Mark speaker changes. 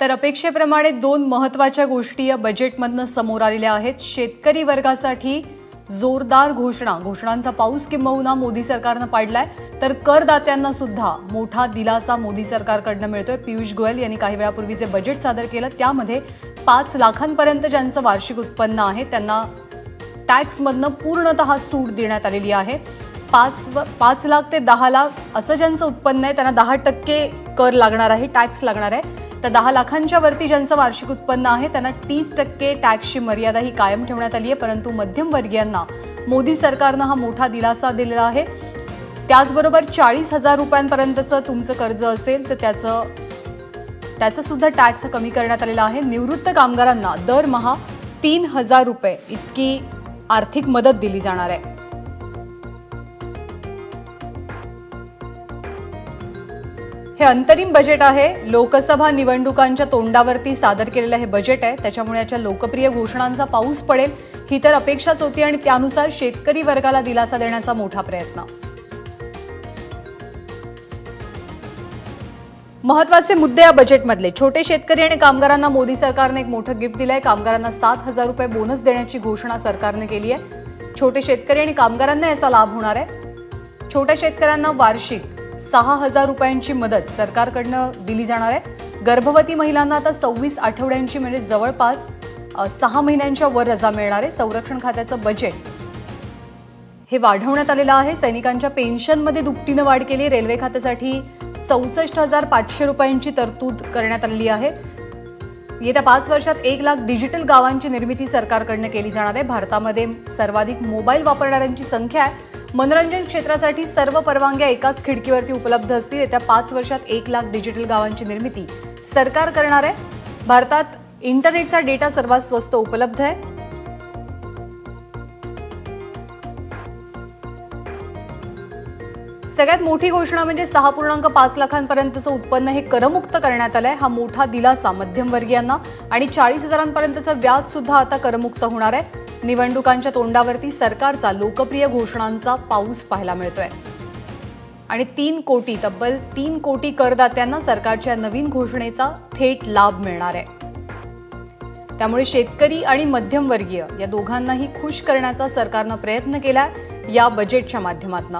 Speaker 1: तर अपेक्षेप्रमाणे दोन महत्त्वाच्या गोष्टी या बजेटमधनं समोर आलेल्या आहेत. शेतकरी वर्गासाठी जोरदार घोषणा. घोषणांचा पाऊस किंबहुना मोदी सरकारनं पाडलाय. तर करदात्यांना सुद्धा मोठा दिलासा मोदी सरकारकडनं मिळतोय. पियुष गोयल यांनी काही वेळापूर्वी जे बजेट सादर केलं त्यामध्ये पाच लाखांपर्यंत ज्यांचं वार्षिक उत्पन्न आहे त्यांना टॅक्समधनं पूर्णतः सूट देण्यात आलेली आहे. पाच व- पाच लाख ते दहा लाख असं ज्यांचं उत्पन्न आहे त्यांना दहा टक्के कर लागणार आहे टॅक्स लागणार आहे. तर दहा लाखांच्या वरती ज्यांचं वार्षिक उत्पन्न आहे त्यांना तीस टक्के टॅक्सची मर्यादा ही कायम ठेवण्यात आली आहे परंतु मध्यमवर्गीयांना मोदी सरकारनं हा मोठा दिलासा दिलेला आहे. त्याचबरोबर चाळीस हजार रुपयांपर्यंतचं तुमचं कर्ज असेल तर त्याचं त्याचं सुद्धा टॅक्स कमी करण्यात आलेला आहे. निवृत्त कामगारांना दरमहा तीन हजार रुपये इतकी आर्थिक मदत दिली जाणार आहे. हे अंतरिम बजेट आहे. लोकसभा निवडणुकांच्या तोंडावरती सादर केलेलं हे बजेट आहे. त्याच्यामुळे याच्या लोकप्रिय घोषणांचा पाऊस पडेल ही तर अपेक्षाच होती आणि त्यानुसार शेतकरी वर्गाला दिलासा देण्याचा मोठा प्रयत्न. महत्त्वाचे मुद्दे या बजेटमधले. छोटे शेतकरी आणि कामगारांना मोदी सरकारने एक मोठं गिफ्ट दिलंय. कामगारांना सात हजार रुपये बोनस देण्याची घोषणा सरकारने केली आहे. छोटे शेतकरी आणि कामगारांना याचा लाभ होणार आहे. छोट्या शेतकऱ्यांना वार्षिक सहा हजार रुपयांची मदत सरकारकडनं दिली जाणार आहे. गर्भवती महिलांना आता सव्वीस आठवड्यांची म्हणजे जवळपास सहा महिन्यांच्या वर रजा मिळणार आहे. संरक्षण खात्याचं बजेट हे वाढवण्यात आलेलं आहे. सैनिकांच्या पेन्शनमध्ये दुपटीनं वाढ केली रेल्वे खात्यासाठी चौसष्ट हजार पाचशे रुपयांची तरतूद करण्यात आलेली आहे. येत्या पाच वर्षात एक लाख डिजिटल गावांची निर्मिती सरकारकडनं केली जाणार आहे. भारतामध्ये सर्वाधिक मोबाईल वापरणाऱ्यांची संख्या आहे. मनोरंजन क्षेत्रासाठी सर्व परवानग्या एकाच खिडकीवरती उपलब्ध असतील. येत्या पाच वर्षात एक लाख डिजिटल गावांची निर्मिती सरकार करणार आहे. भारतात इंटरनेटचा डेटा सर्वात स्वस्त उपलब्ध आहे. सगळ्यात मोठी घोषणा म्हणजे सहा पूर्णांक पाच लाखांपर्यंतचं उत्पन्न हे करमुक्त करण्यात आलंय. हा मोठा दिलासा मध्यमवर्गीयांना आणि चाळीस हजारांपर्यंतचं व्याज सुद्धा आता करमुक्त होणार आहे. निवडणुकांच्या तोंडावरती सरकारचा लोकप्रिय घोषणांचा पाऊस पाहायला मिळतोय. आणि तीन कोटी तब्बल तीन कोटी करदात्यांना सरकारच्या नवीन घोषणेचा थेट लाभ मिळणार आहे. त्यामुळे शेतकरी आणि मध्यमवर्गीय या दोघांनाही खुश करण्याचा सरकारनं प्रयत्न केलाय या बजेटच्या माध्यमातून.